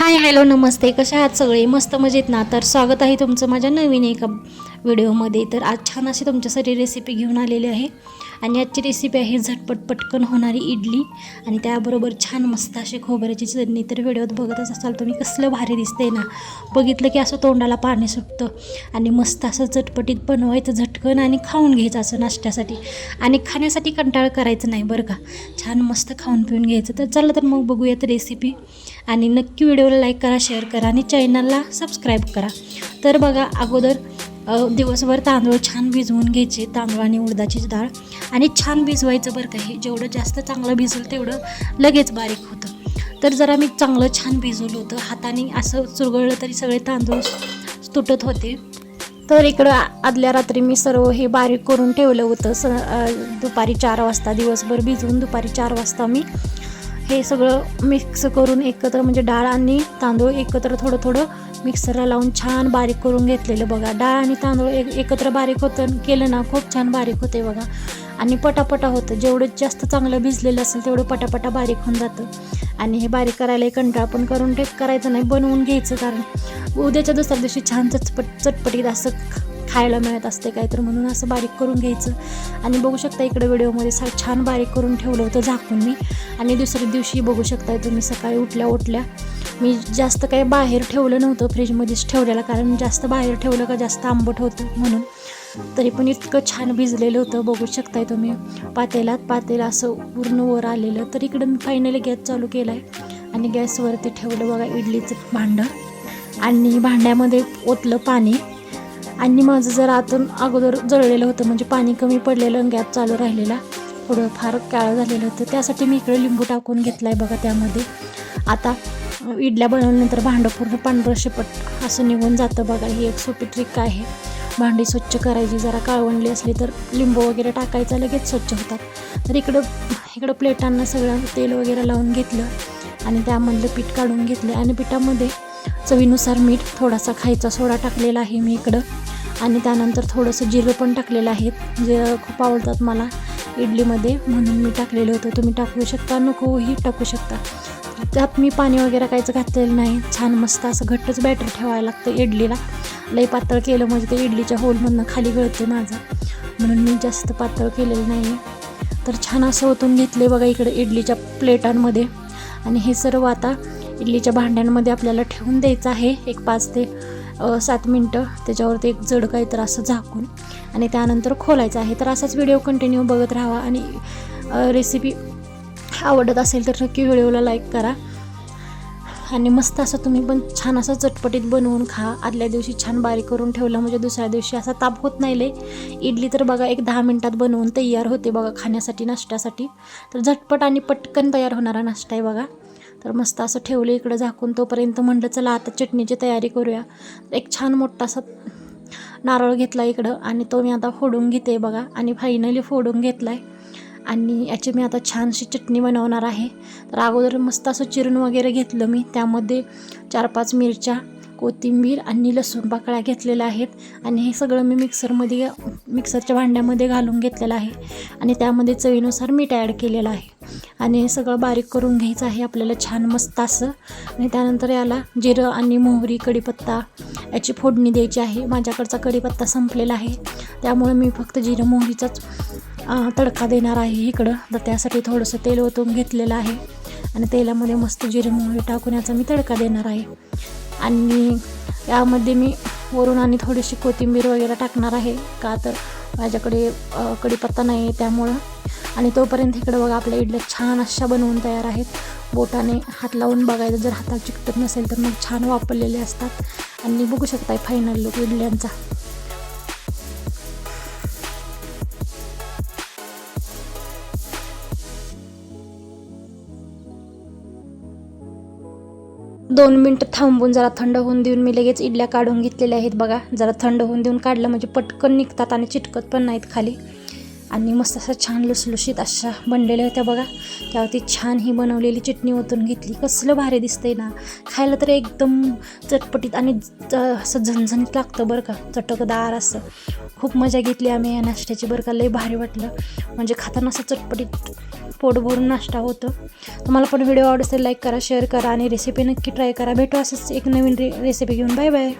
Hi hello नमस्ते. कशा आहात सगळे? मस्त मजेत ना. तर स्वागत आहे तुमचं माझ्या नवीन एका व्हिडिओमध्ये. तर आज छान अशी तुमच्यासाठी रेसिपी घेऊन आलेली आहे. आणि आजची रेसिपी आहे झटपट पटकन होणारी इडली. आणि त्याबरोबर छान मस्त अशी खोबऱ्याची चटणी. तर व्हिडिओत बघतच असाल तुम्ही कसलं भारी दिसते ना. बघितलं की असं तोंडाला पाणी सुटतं. आणि मस्त असं चटपटीत बनवायचं झटकन आणि खाऊन घ्यायचं असं नाश्त्यासाठी. आणि खाण्यासाठी कंटाळ करायचं नाही बरं का. छान मस्त खाऊन पिऊन घ्यायचं. तर चला तर मग बघूयात रेसिपी आणि नक्की व्हिडिओला लाईक करा शेअर करा आणि चॅनलला सबस्क्राईब करा. तर बघा अगोदर दिवसभर तांदूळ छान भिजवून घ्यायचे तांदूळ आणि उडदाची डाळ. आणि छान भिजवायचं बरं का हे जेवढं जास्त चांगलं भिजलं तेवढं लगेच बारीक होतं. तर जरा मी चांगलं छान भिजवलं होतं. हाताने असं चुरगळलं तरी सगळे तांदूळ तुटत होते. तर इकडं आदल्या रात्री मी सर्व हे बारीक करून ठेवलं होतं. स दुपारी चार वाजता दिवसभर भिजवून दुपारी चार वाजता मी हे सगळं मिक्स करून एकत्र म्हणजे डाळ आणि तांदूळ एकत्र थोडं थोडं मिक्सरला लावून छान बारीक करून घेतलेलं बघा. डाळ आणि तांदूळ एक एकत्र बारीक होतं केलं ना खूप छान बारीक होते बघा. आणि पटापटा होतं. जेवढं जास्त चांगलं भिजलेलं असेल तेवढं पटापटा बारीक होऊन जातं. आणि हे बारीक करायला कंटाळ कंटाळा पण करून टेक करायचं नाही बनवून घ्यायचं. कारण उद्याच्या दुसऱ्या दिवशी छान चटपट चटपटीत असं खायला मिळत असते काय तर म्हणून असं बारीक करून घ्यायचं. आणि बघू शकता इकडे व्हिडिओमध्ये सा छान बारीक करून ठेवलं होतं झाकून मी. आणि दुसऱ्या दिवशी बघू शकताय तुम्ही सकाळी उठल्या उठल्या मी जास्त काही बाहेर ठेवलं नव्हतं फ्रीजमध्येच ठेवलेलं कारण जास्त बाहेर ठेवलं का जास्त आंबट होतं म्हणून. तरी पण इतकं छान भिजलेलं होतं बघू शकताय तुम्ही. पातेलात पातेला असं पूर्ण वर आलेलं तर इकडं मी फायनली गॅस चालू केला आहे आणि गॅसवरती ठेवलं बघा इडलीचं भांडं. आणि भांड्यामध्ये ओतलं पाणी. आणि माझं जर आतून अगोदर जळलेलं होतं म्हणजे पाणी कमी पडलेलं गॅस चालू राहिलेला. थोडं फार काळं झालेलं होतं. त्यासाठी मी इकडे लिंबू टाकून घेतला आहे बघा त्यामध्ये. आता इडल्या बनवल्यानंतर भांडं पूर्ण पांढरं शेपट असं निघून जातं बघा. ही एक सोपी ट्रिक आहे. भांडी स्वच्छ करायची. जरा काळवणली असली तर लिंबू वगैरे टाकायचा लगेच स्वच्छ होतात. तर इकडं इकडं प्लेटांना सगळं तेल वगैरे लावून घेतलं आणि त्यामधलं पीठ काढून घेतलं आणि पिठामध्ये चवीनुसार मीठ थोडासा खायचा सोडा टाकलेला आहे मी इकडं. आणि त्यानंतर थोडंसं जिरं पण टाकलेलं आहे. जे खूप आवडतात मला इडलीमध्ये म्हणून मी टाकलेलं होतं. तुम्ही टाकू शकता नकोही टाकू शकता. त्यात मी पाणी वगैरे काहीच घातलेलं नाही. छान मस्त असं घट्टच बॅटर ठेवायला लागतं इडलीला. लई पातळ केलं म्हणजे ते इडलीच्या होलमधनं खाली गळते माझं. म्हणून मी जास्त पातळ केलेलं नाही तर छान असं ओतून घेतले बघा इकडे इडलीच्या प्लेटांमध्ये. आणि हे सर्व आता इडलीच्या भांड्यांमध्ये आपल्याला ठेवून द्यायचं आहे. एक पाच ते सात मिनटं. त्याच्यावरती एक जड काही तर असं झाकून. आणि त्यानंतर खोलायचं आहे. तर असाच व्हिडिओ कंटिन्यू बघत राहावा आणि रेसिपी आवडत असेल तर नक्की व्हिडिओला लाईक करा. आणि मस्त असं तुम्ही पण छान असं चटपटीत बनवून खा. आदल्या दिवशी छान बारीक करून ठेवलं म्हणजे दुसऱ्या दिवशी असा ताप होत नाही ले इडली तर बघा एक दहा मिनटात बनवून तयार होते बघा खाण्यासाठी नाश्त्यासाठी. तर झटपट आणि पटकन तयार होणारा नाश्ता आहे बघा. तर मस्त असं ठेवलं इकडं झाकून तोपर्यंत म्हणलं चला आता चटणीची तयारी करूया. एक छान मोठा असा नारळ घेतला इकडं आणि तो मी आता फोडून घेते बघा. आणि फायनली फोडून घेतला आहे आणि याची मी आता छानशी चटणी बनवणार आहे. तर अगोदर मस्त असं चिरून वगैरे घेतलं मी. त्यामध्ये चार पाच मिरच्या कोथिंबीर आणि लसूण पाकळ्या घेतलेल्या आहेत. आणि हे सगळं मी मिक्सरमध्ये मिक्सरच्या भांड्यामध्ये घालून घेतलेलं आहे. आणि त्यामध्ये चवीनुसार मीठ ॲड केलेलं आहे. आणि हे सगळं बारीक करून घ्यायचं आहे आपल्याला छान मस्त असं. आणि त्यानंतर याला जिरं आणि मोहरी कढीपत्ता याची फोडणी द्यायची आहे. माझ्याकडचा कढीपत्ता संपलेला आहे. त्यामुळे मी फक्त जिरं मोहरीचाच तडका देणार आहे इकडं. तर त्यासाठी थोडंसं तेल ओतून घेतलेलं आहे. आणि तेलामध्ये मस्त जिरे मोहरी टाकून याचा मी तडका देणार आहे. आणि यामध्ये मी वरून आणि थोडीशी कोथिंबीर वगैरे टाकणार आहे. का तर माझ्याकडे कडीपत्ता कढीपत्ता नाही आहे त्यामुळं. आणि तोपर्यंत इकडं बघा आपल्या इडल्या छान अशा बनवून तयार आहेत. बोटाने हात लावून बघायचं जर हाताला चिकटत नसेल तर मग छान वापरलेले असतात. आणि बघू शकताय फायनल लुक इडल्यांचा. दोन मिनटं थांबून जरा थंड होऊन देऊन मी लगेच इडल्या काढून घेतलेल्या आहेत बघा. जरा थंड होऊन देऊन काढलं म्हणजे पटकन निघतात आणि चिटकत पण नाहीत खाली. आणि मस्त असा छान लुसलुशीत अशा बनलेल्या होत्या बघा. त्यावरती छान ही बनवलेली चटणी ओतून घेतली. कसलं भारी दिसतंय ना. खायला तर एकदम चटपटीत आणि असं झणझणीत लागतं बरं का. चटकदार असं. खूप मजा घेतली आम्ही या नाश्त्याची बरं का. लई भारी वाटलं. म्हणजे खाताना असं चटपटीत पोट भरून नाश्ता होतो. तुम्हाला पण व्हिडिओ आवडत असेल लाईक करा शेअर करा आणि रेसिपी नक्की ट्राय करा. भेटू असंच एक नवीन रे रेसिपी घेऊन. Bye bye